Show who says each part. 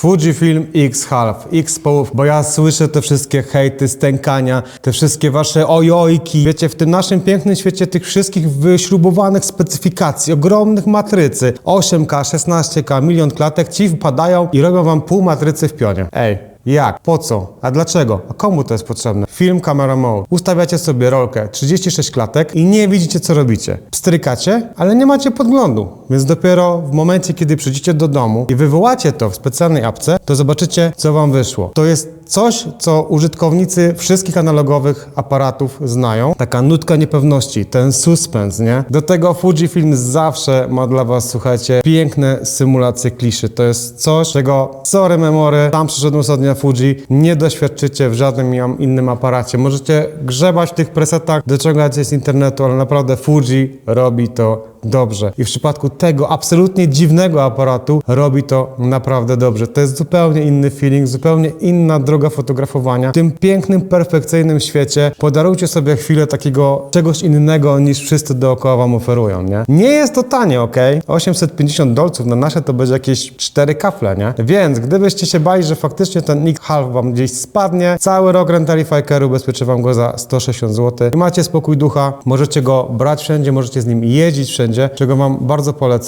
Speaker 1: Fujifilm X Half, X połów, bo ja słyszę te wszystkie hejty, stękania, te wszystkie wasze ojojki. Wiecie, w tym naszym pięknym świecie tych wszystkich wyśrubowanych specyfikacji, ogromnych matrycy, 8K, 16K, milion klatek, ci wpadają i robią wam pół matrycy w pionie. Ej, jak? Po co? A dlaczego? A komu to jest potrzebne? Film Camera Mode. Ustawiacie sobie rolkę 36 klatek i nie widzicie co robicie. Pstrykacie, ale nie macie podglądu. Więc dopiero w momencie, kiedy przyjdziecie do domu i wywołacie to w specjalnej apce, to zobaczycie co wam wyszło. To jest coś, co użytkownicy wszystkich analogowych aparatów znają. Taka nutka niepewności, ten suspens, nie? Do tego Fujifilm zawsze ma dla was, słuchajcie, piękne symulacje kliszy. To jest coś, czego sorry memory, tam przyszedłem ostatnio na Fuji, nie doświadczycie w żadnym innym aparacie. Możecie grzebać w tych presetach, dociągać je z internetu, ale naprawdę Fuji robi to dobrze. I w przypadku tego absolutnie dziwnego aparatu robi to naprawdę dobrze. To jest zupełnie inny feeling, zupełnie inna droga fotografowania. W tym pięknym, perfekcyjnym świecie podarujcie sobie chwilę takiego czegoś innego niż wszyscy dookoła wam oferują, nie? Nie jest to tanie, ok? 850 dolców na nasze to będzie jakieś 4 kafle, nie? Więc gdybyście się bali, że faktycznie ten Nick Half wam gdzieś spadnie, cały rok rentali Fikeru ubezpieczy wam go za 160 zł. I macie spokój ducha, możecie go brać wszędzie, możecie z nim jeździć wszędzie, czego wam bardzo polecam.